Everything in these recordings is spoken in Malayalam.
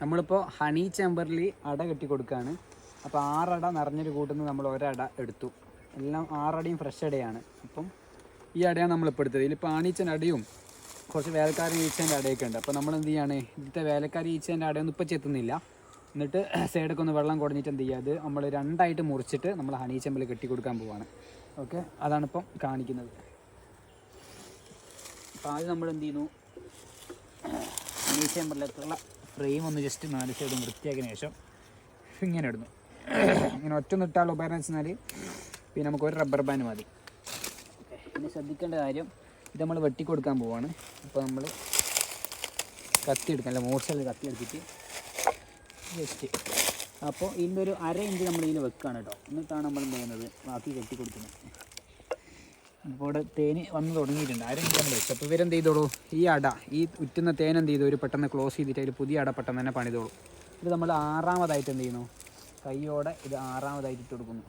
നമ്മളിപ്പോൾ ഹണി ചേമ്പറിൽ അട കെട്ടി കൊടുക്കുകയാണ് അപ്പോൾ ആറട നിറഞ്ഞൊരു കൂട്ടുന്ന നമ്മൾ ഒരട എടുത്തു. എല്ലാം ആറടയും ഫ്രഷ് അടയാണ്. അപ്പം ഈ അടയാണ് നമ്മളിപ്പോൾ എടുത്തത്. ഇതിലിപ്പോൾ ആണീച്ചന്റെ അടയും കുറച്ച് വേലക്കാരൻ ഈച്ചേന്റെ അടയൊക്കെ ഉണ്ട്. അപ്പോൾ നമ്മൾ എന്ത് ചെയ്യാണ്? ഇതിലത്തെ വേലക്കാരി ഈച്ചേന്റെ അടയൊന്നും ഇപ്പോൾ ചെത്തുന്നില്ല. എന്നിട്ട് സൈഡൊക്കെ ഒന്ന് വെള്ളം കുടഞ്ഞിട്ട് എന്ത് ചെയ്യുക? അത് നമ്മൾ രണ്ടായിട്ട് മുറിച്ചിട്ട് നമ്മൾ ഹണി ചെമ്പിൽ കെട്ടി കൊടുക്കാൻ പോവാണ്. ഓക്കെ അതാണിപ്പം കാണിക്കുന്നത്. അപ്പോൾ ആദ്യം നമ്മൾ എന്ത് ചെയ്യുന്നു? ഹണി ചെമ്പറിലേക്കുള്ള ഫ്രെയിം ഒന്ന് ജസ്റ്റ് നാല് സൈഡും വൃത്തിയാക്കിയതിന് ശേഷം ഇങ്ങനെ ഇടുന്നു. ഇങ്ങനെ ഒറ്റ നിട്ടാലുള്ള ഉപകരണം വെച്ചാൽ പിന്നെ നമുക്ക് ഒരു റബ്ബർ ബാൻഡ് മതി. പിന്നെ ശ്രദ്ധിക്കേണ്ട കാര്യം ഇത് നമ്മൾ വെട്ടിക്കൊടുക്കാൻ പോവാണ്. അപ്പോൾ നമ്മൾ കത്തി എടുക്കാം. അല്ല മോർച്ചല്ല കത്തി എടുത്തിട്ട് ജസ്റ്റ് അപ്പോൾ ഇതിന്റെ ഒരു അര ഇഞ്ച് നമ്മൾ ഇതിൽ വെക്കുകയാണ് കേട്ടോ. എന്നിട്ടാണ് നമ്മൾ എന്ത് ചെയ്യുന്നത്? ബാക്കി കെട്ടി കൊടുക്കുന്നത്. ഇവിടെ തേന് വന്ന് തുടങ്ങിയിട്ടുണ്ട്. ആരും ചെയ്യാൻ വെച്ചു അപ്പോൾ ഇവരെന്ത് ചെയ്തോളൂ? ഈ അട ഈ ഉറ്റുന്ന തേൻ എന്ത് ചെയ്തു? ഒരു പെട്ടെന്ന് ക്ലോസ് ചെയ്തിട്ട് അതിൽ പുതിയ അട പെട്ടെന്ന് തന്നെ പണിതോളൂ. ഇത് നമ്മൾ ആറാമതായിട്ട് എന്ത് ചെയ്യുന്നു? കൈയോടെ ഇത് ആറാമതായിട്ട് ഇട്ട് കൊടുക്കുന്നു.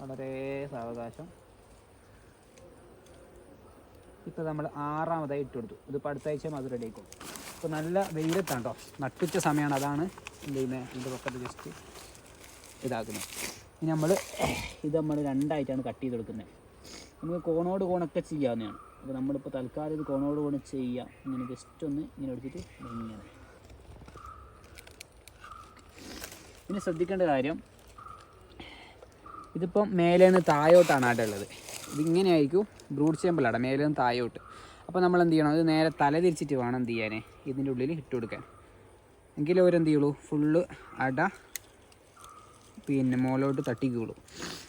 വളരെ സാവകാശം. ഇപ്പോൾ നമ്മൾ ആറാമതായി ഇട്ട് കൊടുത്തു. ഇതിപ്പോൾ അടുത്ത ആഴ്ച അത് റെഡി ആയിക്കോളും. ഇപ്പോൾ നല്ല വെയിലത്താണ് കേട്ടോ നട്ടുച്ച സമയമാണ് അതാണ് എന്ത് ചെയ്യുന്നത് ഇതിന്റെ പൊക്കത്ത് ജസ്റ്റ് ഇതാക്കുന്നത്. ഇനി നമ്മൾ ഇത് നമ്മൾ രണ്ടായിട്ടാണ് കട്ട് ചെയ്ത് കൊടുക്കുന്നത്. നമുക്ക് കോണോട് കോണൊക്കെ ചെയ്യാവുന്നതാണ്. അപ്പോൾ നമ്മളിപ്പോൾ തൽക്കാലം ഇത് കോണോട് കോണ് ചെയ്യാം. ഇങ്ങനെ ജസ്റ്റ് ഒന്ന് ഇങ്ങനെ എടുത്തിട്ട് ഇങ്ങനെ. പിന്നെ ശ്രദ്ധിക്കേണ്ട കാര്യം ഇതിപ്പം മേലേന്ന് താഴോട്ടാണ് ആട്ട ഉള്ളത്. ഇതിങ്ങനെയായിരിക്കും ബ്രൂഡ് ചേമ്പലാണ് മേലേന്ന് താഴോട്ട്. അപ്പോൾ നമ്മൾ എന്ത് ചെയ്യണം? ഇത് നേരെ തല തിരിച്ചിട്ട് വേണം എന്ത് ചെയ്യാൻ ഇതിന്റെ ഉള്ളിൽ ഇട്ട് കൊടുക്കാൻ. എങ്കിലും അവരെന്ത് ചെയ്യുള്ളൂ? ഫുള്ള് അട പിന്നെ മോളോട്ട് തട്ടിക്കുള്ളൂ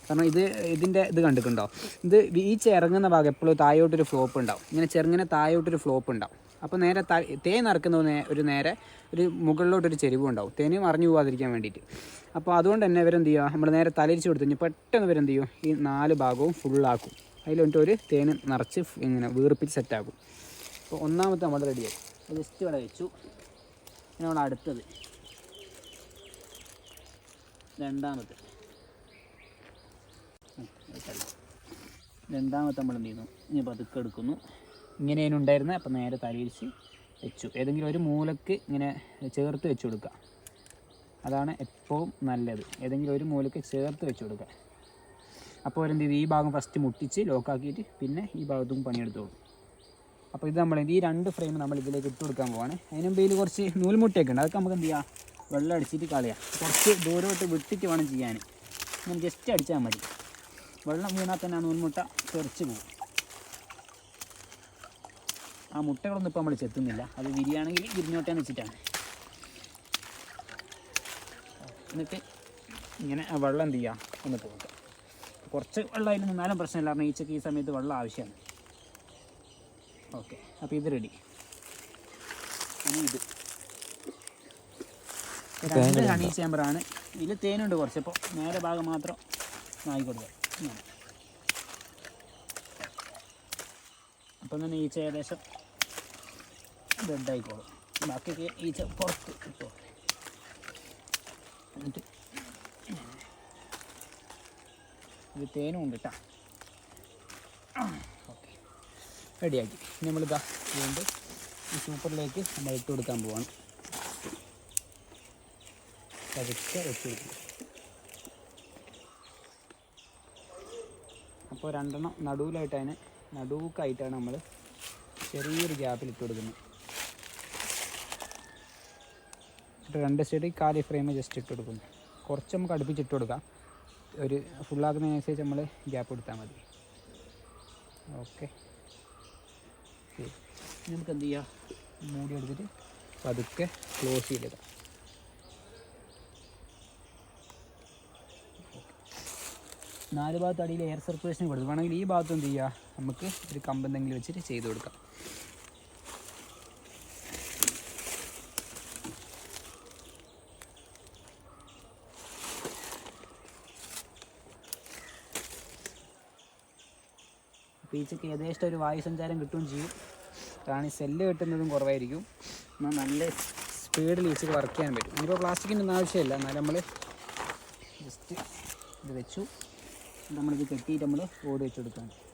കാരണം ഇത് ഇതിന്റെ ഇത് കണ്ടിട്ടുണ്ടോ? ഇത് ഈ ചിറങ്ങുന്ന ഭാഗം എപ്പോഴും താഴോട്ടൊരു ഫ്ലോപ്പ് ഉണ്ടാവും. ഇങ്ങനെ ചെറുങ്ങനെ താഴോട്ടൊരു ഫ്ലോപ്പ് ഉണ്ടാവും. അപ്പോൾ നേരെ തേ തേൻ നിറക്കുന്ന ഒരു നേരെ ഒരു മുകളിലോട്ടൊരു ചെരിവും ഉണ്ടാവും. തേന് മറിഞ്ഞു പോകാതിരിക്കാൻ വേണ്ടിയിട്ട്. അപ്പോൾ അതുകൊണ്ട് തന്നെ ഇവരെന്ത് ചെയ്യുക നമ്മൾ നേരെ തലരിച്ച് കൊടുത്തു കഴിഞ്ഞാൽ പെട്ടെന്ന് ഇവരെന്ത് ചെയ്യും? ഈ നാല് ഭാഗവും ഫുള്ളാക്കും അതിൽ വന്നിട്ട് ഒരു തേന് നിറച്ച് ഇങ്ങനെ വീർപ്പിച്ച് സെറ്റാക്കും അപ്പോൾ ഒന്നാമത്തെ നമ്മൾ റെഡിയായി ജസ്റ്റ് ഇവിടെ വെച്ചു. പിന്നെ നമ്മൾ അടുത്തത്. രണ്ടാമത്തെ. രണ്ടാമത്തെ നമ്മൾ എന്ത് ചെയ്യുന്നു? ഇനി പതുക്കെ എടുക്കുന്നു. ഇങ്ങനെയാണ് ഉണ്ടായിരുന്നത് അപ്പം നേരെ തലയിരിച്ച് വെച്ചു ഏതെങ്കിലും ഒരു മൂലക്ക് ഇങ്ങനെ ചേർത്ത് വെച്ച് കൊടുക്കുക. അതാണ് എപ്പോഴും നല്ലത്. ഏതെങ്കിലും ഒരു മൂലക്ക് ചേർത്ത് വെച്ച് കൊടുക്കുക. അപ്പോൾ അവരെന്ത് ചെയ്തു? ഈ ഭാഗം ഫസ്റ്റ് മുട്ടിച്ച് ലോക്കാക്കിയിട്ട് പിന്നെ ഈ ഭാഗത്തും പണിയെടുത്തോളൂ അപ്പോൾ ഇത് നമ്മൾ ഈ രണ്ട് ഫ്രെയിം നമ്മൾ ഇതിലേക്ക് ഇട്ട് കൊടുക്കാൻ പോവാണ്. അതിന് കുറച്ച് നൂൽമുട്ടയൊക്കെ ഉണ്ട്. അതൊക്കെ നമുക്ക് എന്ത് ചെയ്യാം? വെള്ളം അടിച്ചിട്ട് കളയാം. കുറച്ച് ദൂരോട്ട് വിട്ടിട്ട് വേണം ചെയ്യാൻ. ഇങ്ങനെ ജസ്റ്റ് അടിച്ചാൽ മതി. വെള്ളം വീണാൽ തന്നെ ആ നൂൽമുട്ട തെറിച്ച് പോകും. ആ മുട്ടകളൊന്നും ഇപ്പോൾ നമ്മൾ ചെത്തുന്നില്ല. അത് വിരിയാണെങ്കിൽ വിരിഞ്ഞോട്ടേന്ന് വെച്ചിട്ടാണ്. എന്നിട്ട് ഇങ്ങനെ ആ വെള്ളം എന്ത് ചെയ്യാം? ഒന്ന് പോകുക. കുറച്ച് വെള്ളം അതിൽ നിന്നാലും പ്രശ്നമില്ല. കാരണം ഈച്ചക്ക് ഈ സമയത്ത് വെള്ളം ആവശ്യമാണ്. ഓക്കെ. അപ്പോൾ ഇത് റെഡി ഇനി ഇത്. രണ്ട് ഹണി ചേമ്പറാണ് ഇതിൽ തേനുണ്ട് കുറച്ച്. അപ്പോൾ നേരെ ഭാഗം മാത്രം ആയിക്കൊടുക്കുക അപ്പം തന്നെ ഈച്ച ഏകദേശം ഡെഡ് ആയിക്കോളും. ബാക്കിയൊക്കെ ഈച്ച പുറത്ത് ഇട്ടോ. എന്നിട്ട് ഇത് തേനും ഉണ്ട് കേട്ടോ ഓക്കെ. റെഡിയാക്കി. ഇനി നമ്മളിതാ വീണ്ടും ഈ സൂപ്പറിലേക്ക് നമ്മൾ ഇട്ട് കൊടുക്കാൻ പോവാണ്. പതുക്കെ വെച്ച് അപ്പോൾ രണ്ടെണ്ണം നടുവിലായിട്ട് അതിനെ നടുവുക്കായിട്ടാണ് നമ്മൾ ചെറിയൊരു ഗ്യാപ്പിൽ ഇട്ട് കൊടുക്കുന്നത്. എന്നിട്ട് രണ്ട് സൈഡ് കാലി ഫ്രെയിം ജസ്റ്റ് ഇട്ട് കൊടുക്കുന്നു കുറച്ച് നമുക്ക് അടുപ്പിച്ചിട്ട് കൊടുക്കാം. ഒരു ഫുള്ളാക്കുന്നതിനനുസരിച്ച് നമ്മൾ ഗ്യാപ്പ് കൊടുത്താൽ മതി. ഓക്കെ. നമുക്ക് എന്ത് ചെയ്യാം? മൂടി എടുത്തിട്ട് പതുക്കെ ക്ലോസ് ചെയ്തിടാം നാല് ഭാഗത്ത് അടിയിൽ എയർ സർക്കുലേഷൻ കൊടുത്തു. വേണമെങ്കിൽ ഈ ഭാഗത്ത് എന്ത് ചെയ്യുക നമുക്ക് ഒരു കമ്പ് എന്തെങ്കിലും വെച്ചിട്ട് ചെയ്ത് കൊടുക്കാം. അപ്പോൾ ഏകദേശം ഒരു വായു സഞ്ചാരം കിട്ടുകയും ചെയ്യും. റാണി സെല്ല് കിട്ടുന്നതും കുറവായിരിക്കും. എന്നാൽ നല്ല സ്പീഡിൽ ഈച്ചക്ക് വർക്ക് ചെയ്യാൻ പറ്റും. ഇനിയിപ്പോൾ പ്ലാസ്റ്റിക്കിന്റെ ഒന്നും ആവശ്യമില്ല. എന്നാൽ നമ്മൾ ജസ്റ്റ് ഇത് വെച്ചു. നമ്മളിത് കെട്ടിയിട്ട് നമ്മൾ ഓട് വെച്ച് കൊടുക്കുകയാണ്